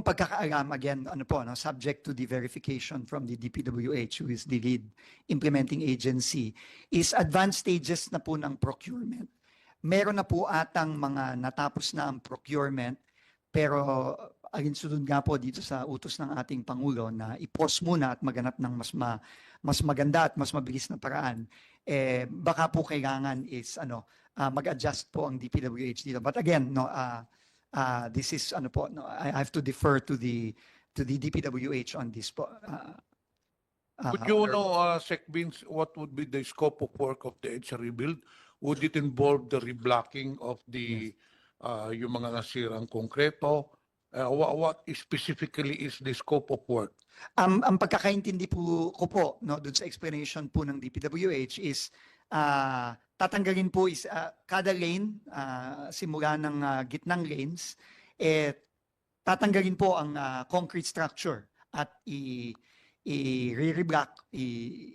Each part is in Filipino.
pong pagkakaalam, again, ano po, no, subject to the verification from the DPWH, who is the lead implementing agency, is advanced stages na po ng procurement. Meron na po atang mga natapos na ang procurement, pero alinsunod nga po dito sa utos ng ating Pangulo na i-pause muna at maganap ng mas ma, mas maganda at mas mabilis na paraan, eh, baka po kailangan is ano, ah, mag-adjust po ang DPWH dito. But again, no, ah, ah, this is ano po, no, I have to defer to the to the DPWH on this po. ah, ah, Would you or- know, uh, Sec Vince, what would be the scope of work of the EDSA rebuild? Would it involve the reblocking of the, uh, yung mga nasirang konkreto? Uh, what, what specifically is the scope of work? Ang ang pagkakaintindi po ko po no doon sa explanation po ng DPWH is ah, tatanggalin po is ah, kada lane ah, simula ng ah, gitnang lanes eh tatanggalin po ang ah, concrete structure at i i-reblock, i,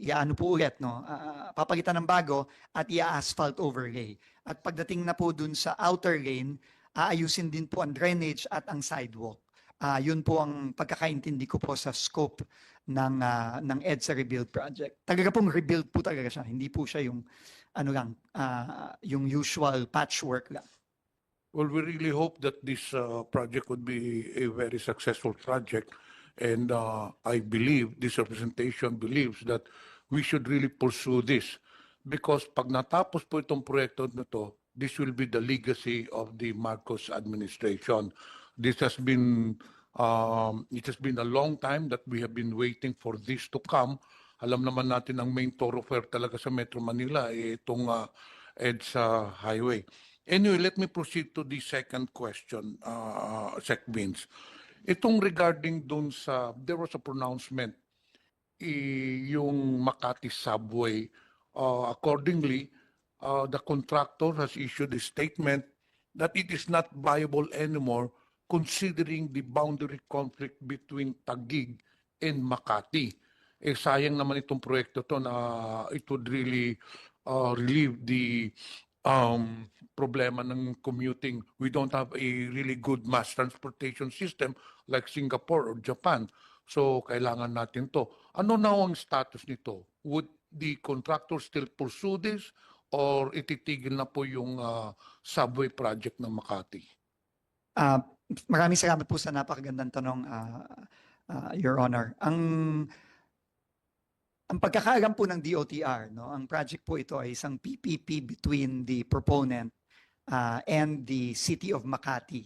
i-ano po ulit, no? Ah, papalitan ng bago at i-asphalt overlay. At pagdating na po dun sa outer lane, aayusin din po ang drainage at ang sidewalk. Ah, yun po ang pagkakaintindi ko po sa scope ng ah, ng EDSA Rebuild project. Talaga pong rebuild po talaga siya. Hindi po siya yung ano lang, ah, yung usual patchwork lang. Well, we really hope that this uh, project would be a very successful project. And uh, I believe, this representation believes that we should really pursue this. Because pag natapos po itong proyekto na to, this will be the legacy of the Marcos administration. This has been, um, it has been a long time that we have been waiting for this to come. Alam naman natin ang main thoroughfare talaga sa Metro Manila, eh, itong uh, EDSA Highway. Anyway, let me proceed to the second question, uh, Sec Vince. Itong regarding dun sa, there was a pronouncement, i- yung Makati subway, uh, accordingly, uh, the contractor has issued a statement that it is not viable anymore considering the boundary conflict between Taguig and Makati. Eh sayang naman itong proyekto to na it would really uh, relieve the um, problema ng commuting. We don't have a really good mass transportation system like Singapore or Japan. So kailangan natin to. Ano na ang status nito? Would the contractor still pursue this or ititigil na po yung uh, subway project ng Makati? Ah, maraming salamat po sa napakagandang tanong, ah, ah, Your Honor. Ang ang pagkakaalam po ng DOTR, no, ang project po ito ay isang PPP between the proponent ah, and the City of Makati,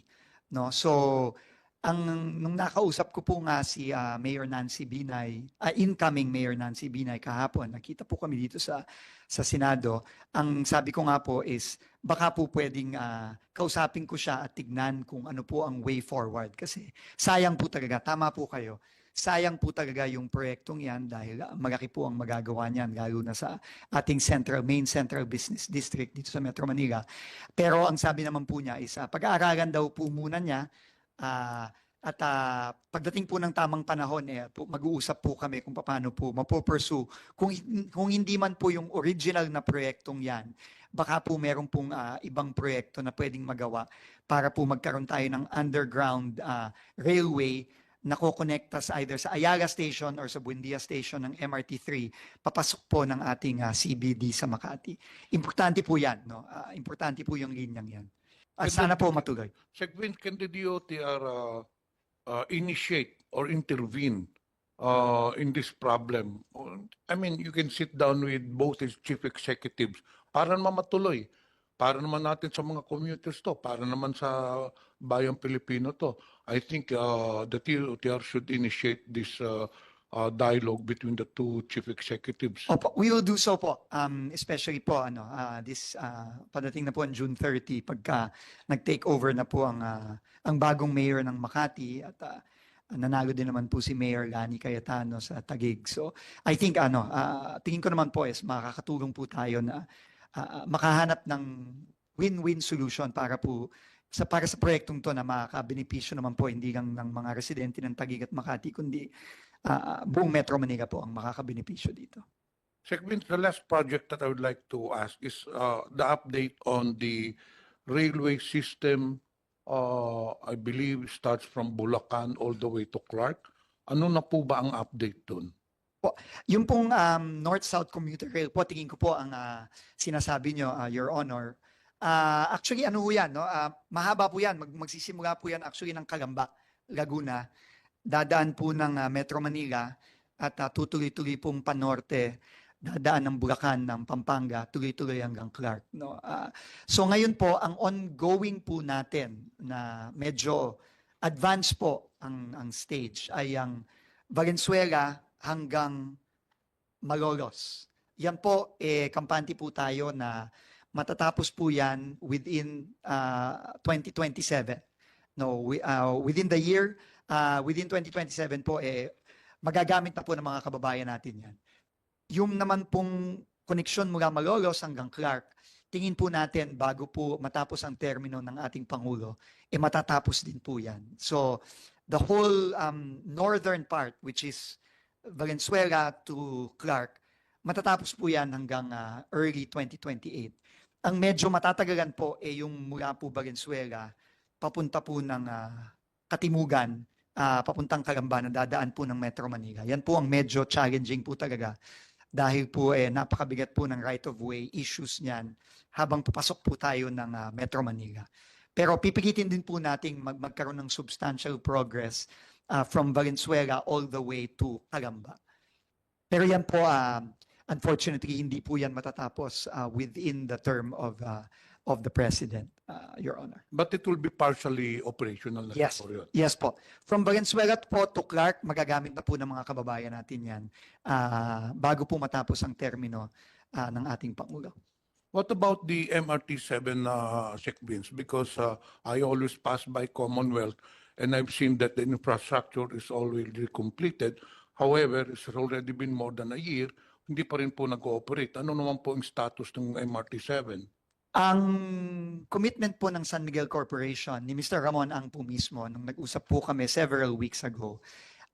no. So, ang nung nakausap ko po nga si ah, Mayor Nancy Binay, ah, incoming Mayor Nancy Binay kahapon, nakita po kami dito sa sa Senado. Ang sabi ko nga po is baka po pwedeng ah, kausapin ko siya at tignan kung ano po ang way forward kasi sayang po talaga, tama po kayo. Sayang po talaga yung proyektong yan dahil ah, malaki po ang magagawa niyan lalo na sa ating central main central business district dito sa Metro Manila. Pero ang sabi naman po niya is ah, pag-aaralan daw po muna niya ah, at ah, pagdating po ng tamang panahon, eh, mag-uusap po kami kung paano po mapopursue. Kung, kung hindi man po yung original na proyektong yan, baka po meron pong ah, ibang proyekto na pwedeng magawa para po magkaroon tayo ng underground ah, railway na kokonekta sa either sa Ayala Station or sa Buendia Station ng MRT3 papasok po ng ating ah, CBD sa Makati. Importante po yan. No? Ah, importante po yung linyang yan. At And sana po matuloy. Sec Vince, can the DOTR uh, uh, initiate or intervene uh, in this problem? I mean, you can sit down with both its chief executives para naman matuloy. Para naman natin sa mga commuters to, para naman sa bayang Pilipino to. I think uh, the DOTR should initiate this uh, uh, dialogue between the two chief executives. Opo, we will do so po. Um, especially po, ano, ah, this, ah, padating na po ang June 30, pagka nag-take over na po ang, ah, ang bagong mayor ng Makati at ah, nanalo din naman po si Mayor Lani Cayetano sa Taguig. So, I think, ano, ah, tingin ko naman po is makakatulong po tayo na ah, makahanap ng win-win solution para po sa para sa proyektong to na makakabenepisyo naman po hindi lang ng mga residente ng Taguig at Makati kundi ah, buong Metro Manila po ang makakabenepisyo dito. Sec Vince, the last project that I would like to ask is uh, the update on the railway system uh, I believe starts from Bulacan all the way to Clark. Ano na po ba ang update dun? Yung pong um, North-South Commuter Rail po, tingin ko po ang ah, sinasabi nyo, ah, Your Honor. Ah, actually, ano po yan? No? Ah, mahaba po yan. Mag- magsisimula po yan actually ng Calamba, Laguna. Dadaan po ng ah, Metro Manila at ah, tutuloy-tuloy pong panorte. Dadaan ng Bulacan, ng Pampanga, tuloy-tuloy hanggang Clark. No? Ah, so ngayon po, ang ongoing po natin na medyo advanced po ang, ang stage ay ang Valenzuela hanggang Malolos. Yan po, eh, kampante po tayo na matatapos po yan within uh, 2027. No, we, uh, within the year, uh, within 2027 po, eh, magagamit na po ng mga kababayan natin yan. Yung naman pong koneksyon mula Malolos hanggang Clark, tingin po natin bago po matapos ang termino ng ating Pangulo, eh matatapos din po yan. So, the whole um, northern part, which is Valenzuela to Clark, matatapos po yan hanggang ah, early 2028. Ang medyo matatagalan po ay yung mula po Valenzuela, papunta po ng ah, Katimugan, ah, papuntang Calamba na dadaan po ng Metro Manila. Yan po ang medyo challenging po talaga dahil po eh, napakabigat po ng right-of-way issues niyan habang papasok po tayo ng ah, Metro Manila. Pero pipilitin din po nating mag magkaroon ng substantial progress uh, from Valenzuela all the way to Calamba. Pero yan po, uh, unfortunately, hindi po yan matatapos uh, within the term of uh, of the President, uh, Your Honor. But it will be partially operational na Yes. po yun. Yes po. From Valenzuela po to Clark, magagamit na po ng mga kababayan natin yan uh, bago po matapos ang termino uh, ng ating Pangulo. What about the MRT-7 uh, check-bins? Because uh, I always pass by Commonwealth and I've seen that the infrastructure is already completed. However, it's already been more than a year, hindi pa rin po nag-ooperate. Ano naman po ang status ng MRT-7? Ang commitment po ng San Miguel Corporation ni Mr. Ramon Ang po mismo nung nag-usap po kami several weeks ago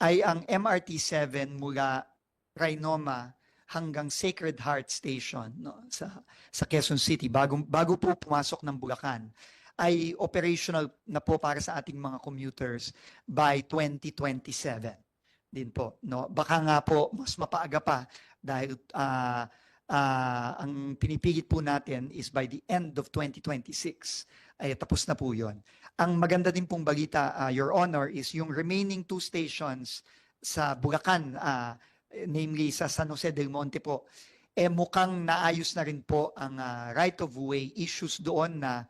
ay ang MRT7 mula Trinoma hanggang Sacred Heart Station no, sa sa Quezon City bago bago po pumasok ng Bulacan ay operational na po para sa ating mga commuters by 2027 din po no baka nga po mas mapaaga pa dahil ah, ah, ang pinipilit po natin is by the end of 2026 ay tapos na po yon. Ang maganda din pong balita, ah, Your Honor, is yung remaining two stations sa Bulacan, ah, namely sa San Jose del Monte po, eh mukhang naayos na rin po ang ah, right-of-way issues doon na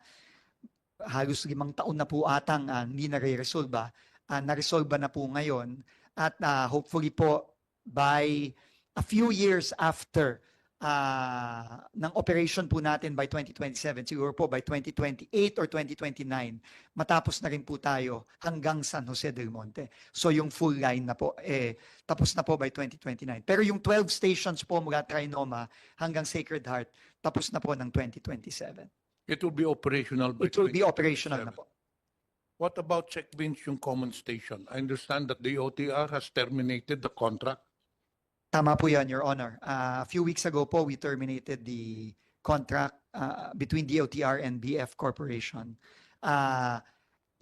halos limang taon na po atang ah, hindi na-resolve. Uh, na-resolve na po ngayon at ah, hopefully po by a few years after ah, ng operation po natin by 2027, siguro po by 2028 or 2029, matapos na rin po tayo hanggang San Jose del Monte. So yung full line na po, eh, tapos na po by 2029. Pero yung 12 stations po mula Trinoma hanggang Sacred Heart, tapos na po ng 2027. It will be operational by It will be operational na 2027. po. What about check-bins yung common station? I understand that the OTR has terminated the contract. Tama po yan, Your Honor. Uh, a few weeks ago po, we terminated the contract uh, between DOTR and BF Corporation. Uh,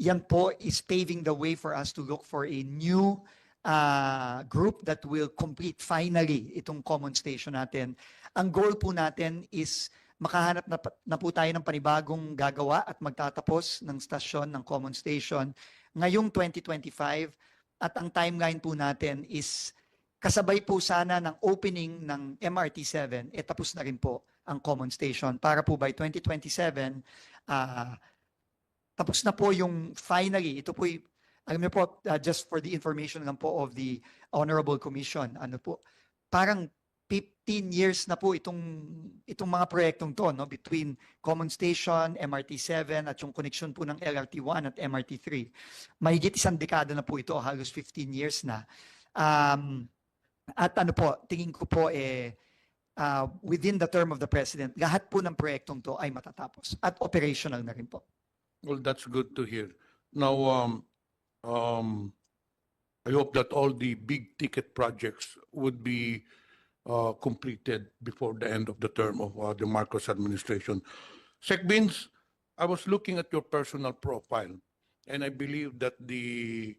yan po is paving the way for us to look for a new uh, group that will complete finally itong common station natin. Ang goal po natin is makahanap na, na po tayo ng panibagong gagawa at magtatapos ng stasyon ng common station ngayong 2025 at ang timeline po natin is kasabay po sana ng opening ng MRT7, eh tapos na rin po ang common station. Para po by 2027, ah tapos na po yung finally, ito po, alam niyo po, ah, just for the information lang po of the Honorable Commission, ano po, parang 15 years na po itong itong mga proyektong to no between Common Station, MRT7 at yung connection po ng LRT1 at MRT3. Mahigit isang dekada na po ito, halos 15 years na. Um, at ano po, tingin ko po eh uh, within the term of the president, lahat po ng proyektong to ay matatapos at operational na rin po. Well, that's good to hear. Now, um, um, I hope that all the big ticket projects would be uh, completed before the end of the term of uh, the Marcos administration. Sec Beans, I was looking at your personal profile. And I believe that the